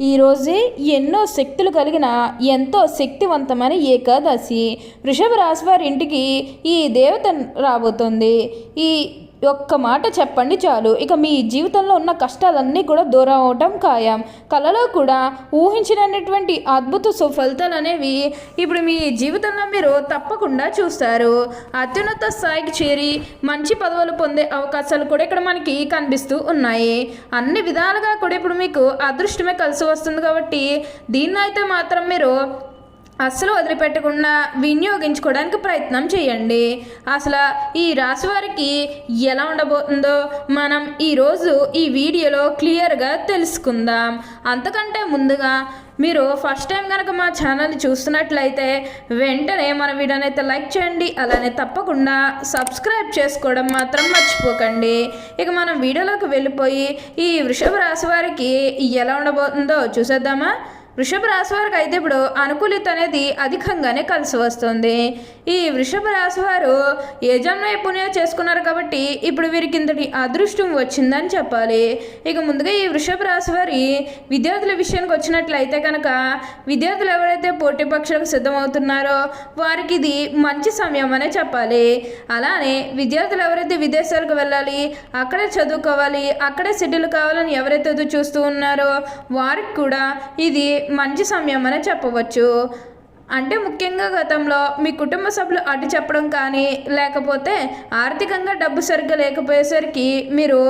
ఈరోజే ఎన్నో శక్తులు కలిగిన ఎంతో శక్తివంతమైన ఏకాదశి. వృషభ రాశి వారి ఇంటికి ఈ దేవత రాబోతుంది. ఈ ఒక్క మాట చెప్పండి చాలు. ఇక మీ జీవితంలో ఉన్న కష్టాలన్నీ కూడా దూరం అవటం ఖాయం. కలలో కూడా ఊహించినటువంటి అద్భుత సుఫలితాలు అనేవి ఇప్పుడు మీ జీవితంలో మీరు తప్పకుండా చూస్తారు. అత్యున్నత స్థాయికి చేరి మంచి పదవులు పొందే అవకాశాలు కూడా ఇక్కడ మనకి కనిపిస్తూ ఉన్నాయి. అన్ని విధాలుగా కూడా ఇప్పుడు మీకు అదృష్టమే కలిసి వస్తుంది కాబట్టి దీన్ని అయితే మాత్రం మీరు అస్సలు వదిలిపెట్టకుండా వినియోగించుకోవడానికి ప్రయత్నం చేయండి. అసలు ఈ రాశి వారికి ఎలా ఉండబోతుందో మనం ఈరోజు ఈ వీడియోలో క్లియర్గా తెలుసుకుందాం. అంతకంటే ముందుగా మీరు ఫస్ట్ టైం కనుక మా ఛానల్ని చూస్తున్నట్లయితే వెంటనే మన వీడియోని అయితే లైక్ చేయండి అలానే తప్పకుండా సబ్స్క్రైబ్ చేసుకోవడం మాత్రం మర్చిపోకండి. ఇక మనం వీడియోలోకి వెళ్ళిపోయి ఈ వృషభ రాశి వారికి ఎలా ఉండబోతుందో చూసేద్దామా? వృషభ రాశి వారికి అయితే ఇప్పుడు అనుకూలిత అనేది అధికంగానే కలిసి వస్తుంది. ఈ వృషభ రాశి వారు ఏ పుణ్యం చేసుకున్నారు కాబట్టి ఇప్పుడు వీరికి ఇంతటి అదృష్టం వచ్చిందని చెప్పాలి. ఇక ముందుగా ఈ వృషభ రాశి వారి విద్యార్థుల విషయానికి వచ్చినట్లయితే కనుక విద్యార్థులు ఎవరైతే పోటీ పక్షులకు సిద్ధమవుతున్నారో వారికి ఇది మంచి సమయం అనే చెప్పాలి. అలానే విద్యార్థులు ఎవరైతే విదేశాలకు వెళ్ళాలి అక్కడే చదువుకోవాలి అక్కడే సెటిల్ కావాలని ఎవరైతే చూస్తూ ఉన్నారో వారికి కూడా ఇది మంచి సమయం అని చెప్పవచ్చు. అంటే ముఖ్యంగా గతంలో మీ కుటుంబ సభ్యులు అడ్డు చెప్పడం కానీ లేకపోతే ఆర్థికంగా డబ్బు సరిగ్గా లేకపోయేసరికి మీరు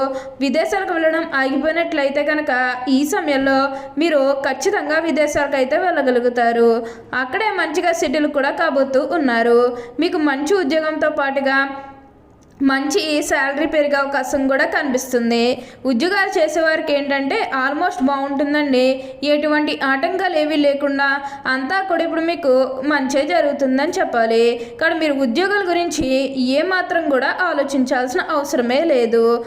విదేశాలకు వెళ్ళడం ఆగిపోయినట్లయితే కనుక ఈ సమయంలో మీరు ఖచ్చితంగా విదేశాలకు అయితే వెళ్ళగలుగుతారు. అక్కడే మంచిగా సెటిల్ కూడా కాబోతూ ఉన్నారు. మీకు మంచి ఉద్యోగంతో పాటుగా మంచి శాలరీ పెరిగే అవకాశం కూడా కనిపిస్తుంది. ఉద్యోగాలు చేసేవారికి ఏంటంటే ఆల్మోస్ట్ బాగుంటుందండి. ఎటువంటి ఆటంకాలు ఏవీ లేకుండా అంతా కూడా ఇప్పుడు మీకు మంచి జరుగుతుందని చెప్పాలి. కానీ మీరు ఉద్యోగాల గురించి ఏమాత్రం కూడా ఆలోచించాల్సిన అవసరమే లేదు.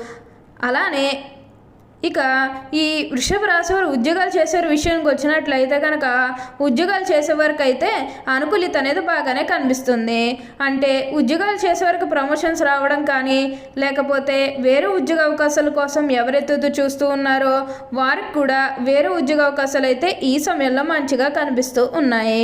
అలానే ఇక ఈ వృషభ రాశి వారు ఉద్యోగాలు చేసే విషయానికి వచ్చినట్లయితే కనుక ఉద్యోగాలు చేసేవారికి అయితే అనుకూలిత అనేది బాగానే కనిపిస్తుంది. అంటే ఉద్యోగాలు చేసేవారికి ప్రమోషన్స్ రావడం కానీ లేకపోతే వేరే ఉద్యోగ అవకాశాల కోసం ఎవరైతే చూస్తూ ఉన్నారో వారికి కూడా వేరే ఉద్యోగ అవకాశాలు అయితే ఈ సమయంలో మంచిగా కనిపిస్తూ ఉన్నాయి.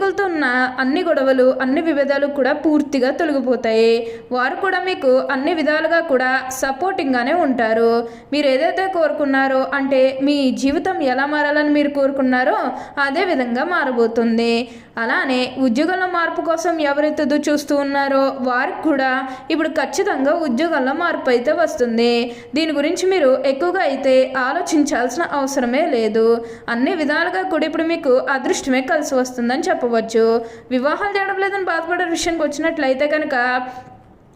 సహోద్యోగులతో ఉన్న అన్ని గొడవలు అన్ని విభేదాలు కూడా పూర్తిగా తొలగిపోతాయి. వారు కూడా మీకు అన్ని విధాలుగా కూడా సపోర్టింగ్గానే ఉంటారు. మీరు ఏదైతే కోరుకున్నారో అంటే మీ జీవితం ఎలా మారాలని మీరు కోరుకున్నారో అదే విధంగా మారబోతుంది. అలానే ఉద్యోగంలో మార్పు కోసం ఎవరైతే చూస్తూ ఉన్నారో వారికి కూడా ఇప్పుడు ఖచ్చితంగా ఉద్యోగంలో మార్పు అయితే వస్తుంది. దీని గురించి మీరు ఎక్కువగా అయితే ఆలోచించాల్సిన అవసరమే లేదు. అన్ని విధాలుగా కూడా ఇప్పుడు మీకు అదృష్టమే కలిసి వస్తుందని చెప్పవచ్చు వివాహాలు చేయడం లేదని బాధపడే విషయానికి వచ్చినట్లయితే కనుక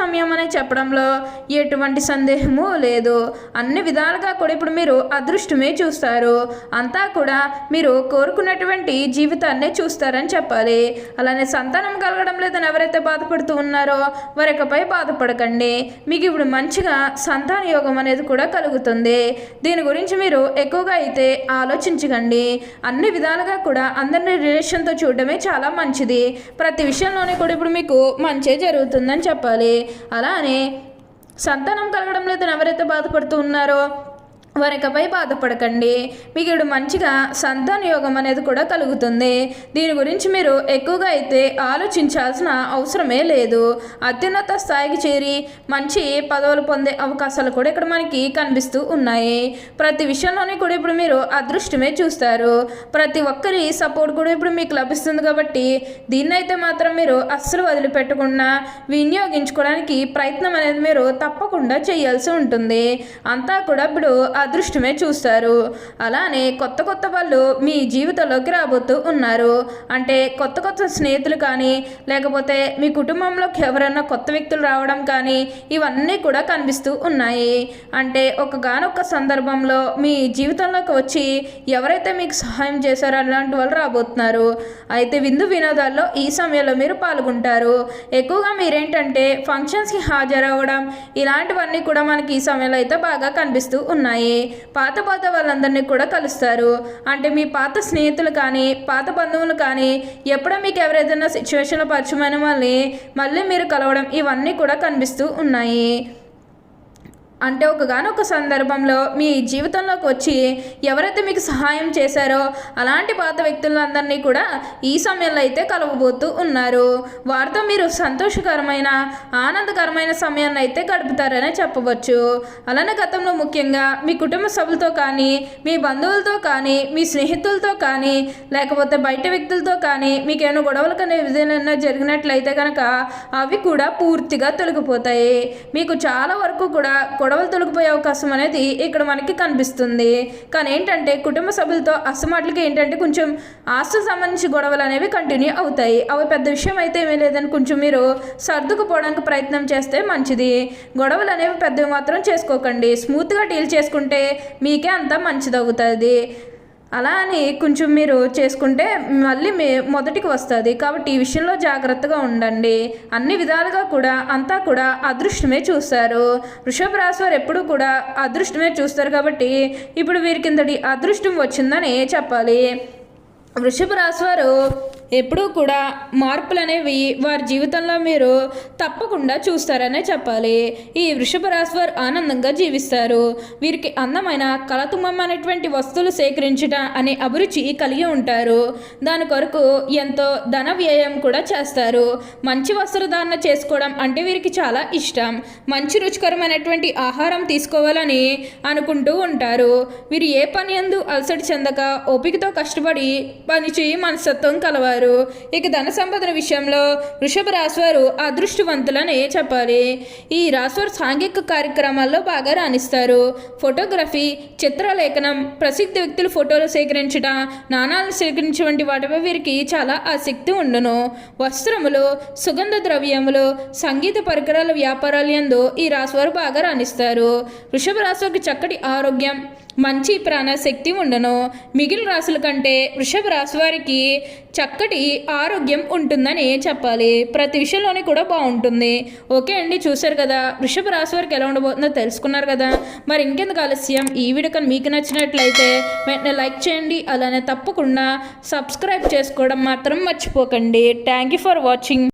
సమయం అని చెప్పడంలో ఎటువంటి సందేహము లేదు. అన్ని విధాలుగా కూడా ఇప్పుడు మీరు అదృష్టమే చూస్తారు. అంతా కూడా మీరు కోరుకున్నటువంటి జీవితాన్నే చూస్తారని చెప్పాలి. అలానే సంతానం కలగడం లేదని ఎవరైతే బాధపడుతూ ఉన్నారో వారికపై బాధపడకండి. మీకు ఇప్పుడు మంచిగా సంతాన యోగం అనేది కూడా కలుగుతుంది. దీని గురించి మీరు ఎక్కువగా అయితే ఆలోచించకండి. అన్ని విధాలుగా కూడా అందరినీ రిలేషన్తో చూడడమే చాలా మంచిది. ప్రతి విషయంలోనే కూడా ఇప్పుడు మీకు మంచి జరుగుతుందని చెప్పాలి. అలానే సంతానం కలగడం లేదని ఎవరైతే బాధపడుతూ ఉన్నారో వరకపై బాధపడకండి. మీకు ఇప్పుడు మంచిగా సంతాన యోగం అనేది కూడా కలుగుతుంది. దీని గురించి మీరు ఎక్కువగా అయితే ఆలోచించాల్సిన అవసరమే లేదు. అత్యున్నత స్థాయికి చేరి మంచి పదవులు పొందే అవకాశాలు కూడా ఇక్కడ మనకి కనిపిస్తూ ఉన్నాయి. ప్రతి విషయంలోనే కూడా ఇప్పుడు మీరు అదృష్టమే చూస్తారు. ప్రతి ఒక్కరి సపోర్ట్ కూడా ఇప్పుడు మీకు లభిస్తుంది కాబట్టి దీన్నైతే మాత్రం మీరు అస్సలు వదిలిపెట్టకుండా వినియోగించుకోవడానికి ప్రయత్నం అనేది మీరు తప్పకుండా చేయాల్సి ఉంటుంది. అంతా కూడా ఇప్పుడు అదృష్టమే చూస్తారు. అలానే కొత్త కొత్త వాళ్ళు మీ జీవితంలోకి రాబోతూ ఉన్నారు. అంటే కొత్త కొత్త స్నేహితులు కానీ లేకపోతే మీ కుటుంబంలోకి ఎవరైనా కొత్త వ్యక్తులు రావడం కానీ ఇవన్నీ కూడా కనిపిస్తూ ఉన్నాయి. అంటే ఒకగానొక్క సందర్భంలో మీ జీవితంలోకి వచ్చి ఎవరైతే మీకు సహాయం చేశారో అలాంటి వాళ్ళు రాబోతున్నారు. అయితే విందు వినోదాల్లో ఈ సమయంలో మీరు పాల్గొంటారు. ఎక్కువగా మీరేంటంటే ఫంక్షన్స్కి హాజరవ్వడం ఇలాంటివన్నీ కూడా మనకి ఈ సమయంలో అయితే బాగా కనిపిస్తూ ఉన్నాయి. పాత పాత వాళ్ళందరినీ కూడా కలుస్తారు. అంటే మీ పాత స్నేహితులు కానీ పాత బంధువులు కానీ ఎప్పుడో మీకు ఎవరైనా సిచ్యువేషన్లో పరిచయమైన వాళ్ళని మళ్ళీ మీరు కలవడం ఇవన్నీ కూడా కనిపిస్తూ ఉన్నాయి. అంటే ఒకగానొక సందర్భంలో మీ జీవితంలోకి వచ్చి ఎవరైతే మీకు సహాయం చేశారో అలాంటి పాత వ్యక్తులందరినీ కూడా ఈ సమయంలో అయితే కలవబోతూ ఉన్నారు. వారితో మీరు సంతోషకరమైన ఆనందకరమైన సమయాన్ని అయితే గడుపుతారనే చెప్పవచ్చు. అలానే గతంలో ముఖ్యంగా మీ కుటుంబ సభ్యులతో కానీ మీ బంధువులతో కానీ మీ స్నేహితులతో కానీ లేకపోతే బయట వ్యక్తులతో కానీ మీకు ఏమైనా గొడవలు కానీ జరిగినట్లయితే కనుక అవి కూడా పూర్తిగా తొలగిపోతాయి. మీకు చాలా వరకు కూడా గొడవలు తొలగిపోయే అవకాశం అనేది ఇక్కడ మనకి కనిపిస్తుంది. కానీ ఏంటంటే కుటుంబ సభ్యులతో అసమాట్లకి ఏంటంటే కొంచెం ఆస్తులకు సంబంధించి గొడవలు అనేవి కంటిన్యూ అవుతాయి. అవి పెద్ద విషయం అయితే ఏమీ లేదని కొంచెం మీరు సర్దుకుపోవడానికి ప్రయత్నం చేస్తే మంచిది. గొడవలు అనేవి పెద్దవి మాత్రం చేసుకోకండి. స్మూత్గా డీల్ చేసుకుంటే మీకే అంతా మంచిది అవుతుంది అలా అని కొంచెం మీరు చేసుకుంటే మళ్ళీ మీ మొదటికి వస్తుంది. కాబట్టి ఈ విషయంలో జాగ్రత్తగా ఉండండి. అన్ని విధాలుగా కూడా అంతా కూడా అదృష్టమే చూస్తారు. వృషభ రాశి వారు ఎప్పుడూ కూడా అదృష్టమే చూస్తారు కాబట్టి ఇప్పుడు వీరికింతటి అదృష్టం వచ్చిందని చెప్పాలి. వృషభ రాశి వారు ఎప్పుడూ కూడా మార్పులు అనేవి వారి జీవితంలో మీరు తప్పకుండా చూస్తారనే చెప్పాలి. ఈ వృషభ రాశి వారు ఆనందంగా జీవిస్తారు. వీరికి అందమైన కలతుమ్మం అనేటువంటి వస్తువులు సేకరించట అనే అభిరుచి కలిగి ఉంటారు. దాని కొరకు ఎంతో ధన వ్యయం కూడా చేస్తారు. మంచి వస్త్రధారణ చేసుకోవడం అంటే వీరికి చాలా ఇష్టం. మంచి రుచికరమైనటువంటి ఆహారం తీసుకోవాలని అనుకుంటూ ఉంటారు. వీరు ఏ పని ఎందు అలసట చెందక ఓపికతో కష్టపడి పని చేయి మనస్తత్వం కలవారు. ఇక ధన సంపదన విషయంలో వృషభ రాశివారు అదృష్టవంతులని చెప్పాలి. ఈ రాశివారు సాంఘిక కార్యక్రమాల్లో బాగా రాణిస్తారు. ఫోటోగ్రఫీ చిత్రలేఖనం ప్రసిద్ధ వ్యక్తుల ఫోటోలు సేకరించడం నాణాలను సేకరించే వంటి వాటిపై వీరికి చాలా ఆసక్తి ఉండును. వస్త్రములు సుగంధ ద్రవ్యములు సంగీత పరికరాల వ్యాపారాలు ఎందు ఈ రాశివారు బాగా రాణిస్తారు. వృషభ రాశివారికి చక్కటి ఆరోగ్యం మంచి ప్రాణశక్తి ఉండను. మిగిలిన రాసుల కంటే వృషభ రాశి వారికి చక్కటి ఆరోగ్యం ఉంటుందని చెప్పాలి. ప్రతి విషయంలోనే కూడా బాగుంటుంది. ఓకే అండి చూశారు కదా. వృషభ రాశి వారికి ఎలా ఉండబోతుందో తెలుసుకున్నారు కదా. మరి ఇంకెందుకు ఆలస్యం? ఈ వీడియో కానీ మీకు నచ్చినట్లయితే వెంటనే లైక్ చేయండి. అలానే తప్పకుండా సబ్స్క్రైబ్ చేసుకోవడం మాత్రం మర్చిపోకండి. Thank you for watching.